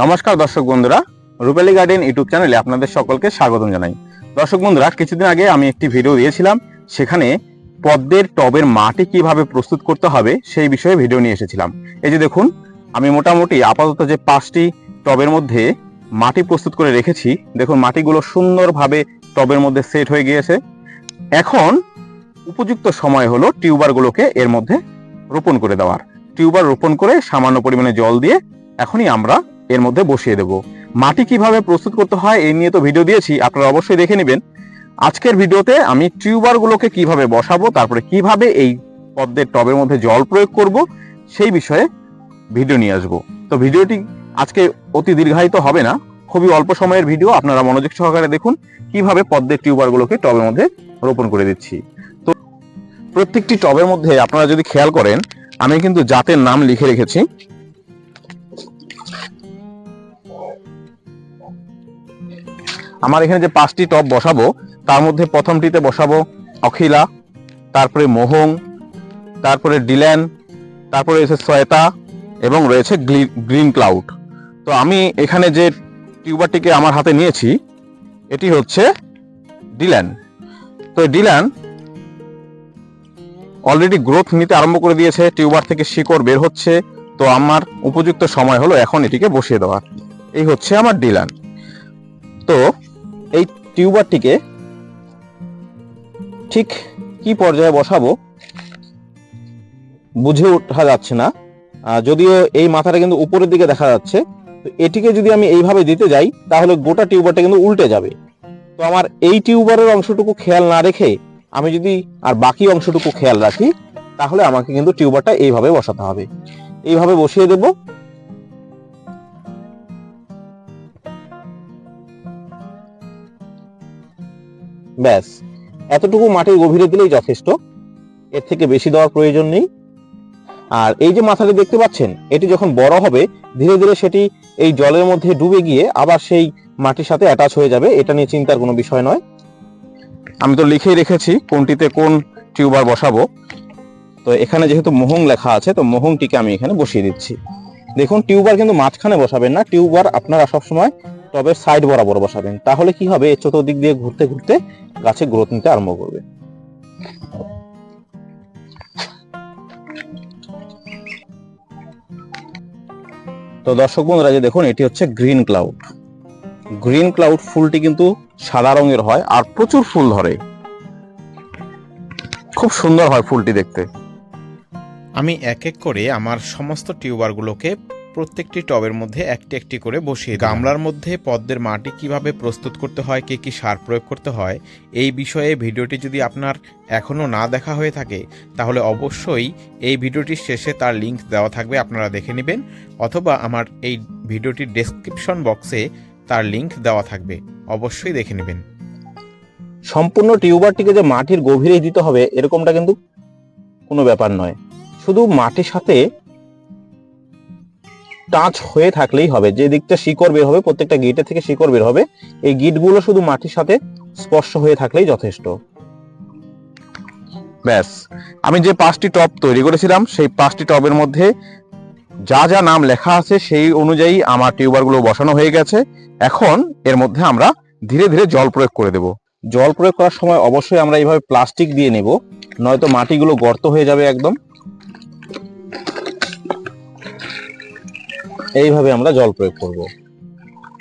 নমস্কার দর্শক বন্ধুরা, রূপালী গার্ডেন ইউটিউব চ্যানেলে আপনাদের সকলকে স্বাগতম জানাই। দর্শক বন্ধুরা, কিছুদিন আগে আমি একটি ভিডিও দিয়েছিলাম, সেখানে পদ্মের টবের মাটি কীভাবে প্রস্তুত করতে হবে সেই বিষয়ে ভিডিও নিয়ে এসেছিলাম। এই যে দেখুন, আমি মোটামুটি আপাতত যে পাঁচটি টবের মধ্যে মাটি প্রস্তুত করে রেখেছি, দেখুন মাটিগুলো সুন্দরভাবে টবের মধ্যে সেট হয়ে গিয়েছে। এখন উপযুক্ত সময় হলো টিউবারগুলোকে এর মধ্যে রোপণ করে দেওয়ার। টিউবার রোপণ করে সামান্য পরিমাণে জল দিয়ে এখনই আমরা এর মধ্যে বসিয়ে দেব। মাটি কীভাবে প্রস্তুত করতে হয় এই নিয়ে তো ভিডিও দিয়েছি, আপনারা অবশ্যই দেখে নেবেন। আজকের ভিডিওতে আমি টিউবারগুলোকে কীভাবে বসাবো, তারপরে কীভাবে এই পদ্মের টবের মধ্যে জল প্রয়োগ করব, সেই বিষয়ে ভিডিও নিয়ে আসব। তো ভিডিওটি আজকে অতি দীর্ঘায়িত হবে না, খুবই অল্প সময়ের ভিডিও আপনারা মনোযোগ সহকারে দেখুন, কীভাবে পদ্মের টিউবারগুলোকে টবের মধ্যে রোপণ করে দিচ্ছি। তো প্রত্যেকটি টবের মধ্যে আপনারা যদি খেয়াল করেন, আমি কিন্তু জাতের নাম লিখে রেখেছি। আমার এখানে যে পাঁচটি টপ বসাবো, তার মধ্যে প্রথমটিতে বসাবো অখিলা, তারপরে মোহং, তারপরে ডিল্যান তারপরে রয়েছে শ্বেতা এবং রয়েছে গ্রিন ক্লাউড। তো আমি এখানে যে টিউবারটিকে আমার হাতে নিয়েছি, এটি হচ্ছে ডিল্যান তো ডিল্যান অলরেডি গ্রোথ নিতে আরম্ভ করে দিয়েছে, টিউবার থেকে শিকড় বের হচ্ছে, তো আমার উপযুক্ত সময় হলো এখন এটিকে বসিয়ে দেওয়ার। এই হচ্ছে আমার ডিলান। তো এই টিউবারটিকে ঠিক কি পর্যায়ে বসাবো? বুঝে ওঠা যাচ্ছে না। যদিও এই মাথাটা কিন্তু উপরের দিকে দেখা যাচ্ছে, তো এটিকে যদি আমি এইভাবে দিতে যাই, তাহলে গোটা টিউবারটা কিন্তু উল্টে যাবে। তো আমার এই টিউবারের অংশটুকু খেয়াল না রেখে আমি যদি আর বাকি অংশটুকু খেয়াল রাখি, তাহলে আমাকে কিন্তু টিউবারটা এইভাবে বসাতে হবে। এইভাবে বসিয়ে দেব। ব্যাস, এতটুকু মাটির গভীরে দিলেই যথেষ্ট। এর থেকে বেশি দেওয়ার প্রয়োজন নেই। আর এই যে মাথাটি দেখতে পাচ্ছেন, এটি যখন বড় হবে, ধীরে ধীরে সেটি এই জলের মধ্যে ডুবে গিয়ে আবার সেই মাটির সাথে অ্যাটাচ হয়ে যাবে, এটা নিয়ে চিন্তার কোনো বিষয় নয়। আমি তো লিখেই রেখেছি কোনটিতে কোন টিউবার বসাবো। তো এখানে যেহেতু মোহং লেখা আছে, তো মোহংটিকে আমি এখানে বসিয়ে দিচ্ছি। দেখুন, টিউবার কিন্তু মাঝখানে বসাবেন না। টিউবার আপনারা সবসময় টবের সাইড বরাবর বসাবেন। তাহলে কি হবে? চতুর্দিক দিয়ে ঘুরতে ঘুরতে গাছে গ্রোথ নিতে আরম্ভ করবে। তো দর্শক বন্ধুরা যে দেখুন, এটি হচ্ছে গ্রিন ক্লাউড গ্রিন ক্লাউড ফুলটি কিন্তু সাদা রঙের হয় আর প্রচুর ফুল ধরে। খুব সুন্দর হয় ফুলটি দেখতে। আমি এক এক করে আমার সমস্ত টিউবারগুলোকে প্রত্যেকটি টবের মধ্যে একটি একটি করে বসিয়ে গামলার মধ্যে পদ্মের মাটি কীভাবে প্রস্তুত করতে হয়, কে কি সার প্রয়োগ করতে হয়, এই বিষয়ে ভিডিওটি যদি আপনার এখনও না দেখা হয়ে থাকে, তাহলে অবশ্যই এই ভিডিওটির শেষে তার লিঙ্ক দেওয়া থাকবে, আপনারা দেখে নেবেন, অথবা আমার এই ভিডিওটির ডেসক্রিপশন বক্সে তার লিঙ্ক দেওয়া থাকবে, অবশ্যই দেখে নেবেন। সম্পূর্ণ টিউবারটিকে যে মাটির গভীরেই দিতে হবে, এরকমটা কিন্তু কোনো ব্যাপার নয়। শুধু মাটির সাথে টাচ হয়ে থাকলেই হবে। যে দিকটা শিকড় বের হবে, প্রত্যেকটা গিটের থেকে শিকড় বের হবে, এই গিটগুলো শুধু মাটির সাথে স্পর্শ হয়ে থাকলেই যথেষ্ট। ব্যাস। আমি যে পাঁচটি টব তৈরি করেছিলাম, সেই পাঁচটি টবের মধ্যে যা যা নাম লেখা আছে, সেই অনুযায়ী আমার টিউবারগুলো বসানো হয়ে গেছে। এখন এর মধ্যে আমরা ধীরে ধীরে জল প্রয়োগ করে দেব। জল প্রয়োগ করার সময় অবশ্যই আমরা এইভাবে প্লাস্টিক দিয়ে নেব, নয়তো মাটিগুলো গর্ত হয়ে যাবে একদম। এইভাবে আমরা জল প্রয়োগ করব।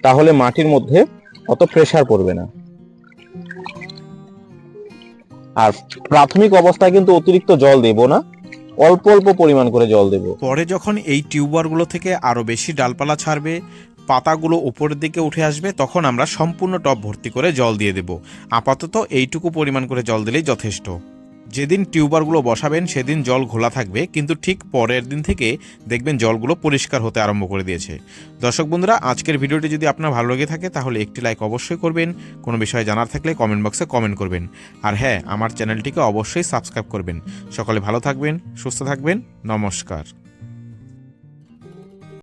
তাহলে মাটির মধ্যে অত প্রেসার পড়বে না। আর প্রাথমিক অবস্থায় কিন্তু অতিরিক্ত জল দেব না, অল্প অল্প পরিমাণ করে জল দেব। পরে যখন এই টিউবারগুলো থেকে আরও বেশি ডালপালা ছাড়বে, পাতাগুলো উপরের দিকে উঠে আসবে, তখন আমরা সম্পূর্ণ টব ভর্তি করে জল দিয়ে দেব। আপাতত এইটুকু পরিমাণ করে জল দিলেই যথেষ্ট। যেদিন টিউবারগুলো বসাবেন, সেদিন জল ঘোলা থাকবে, কিন্তু ঠিক পরের দিন থেকে দেখবেন জলগুলো পরিষ্কার হতে আরম্ভ করে দিয়েছে। দর্শক বন্ধুরা, আজকের ভিডিওটি যদি আপনার ভালো লেগে থাকে, তাহলে একটি লাইক অবশ্যই করবেন, কোনো বিষয়ে জানার থাকলে কমেন্ট বক্সে কমেন্ট করবেন। আর হ্যাঁ আমার চ্যানেলটিকে অবশ্যই সাবস্ক্রাইব করবেন। সকলে ভালো থাকবেন, সুস্থ থাকবেন, নমস্কার।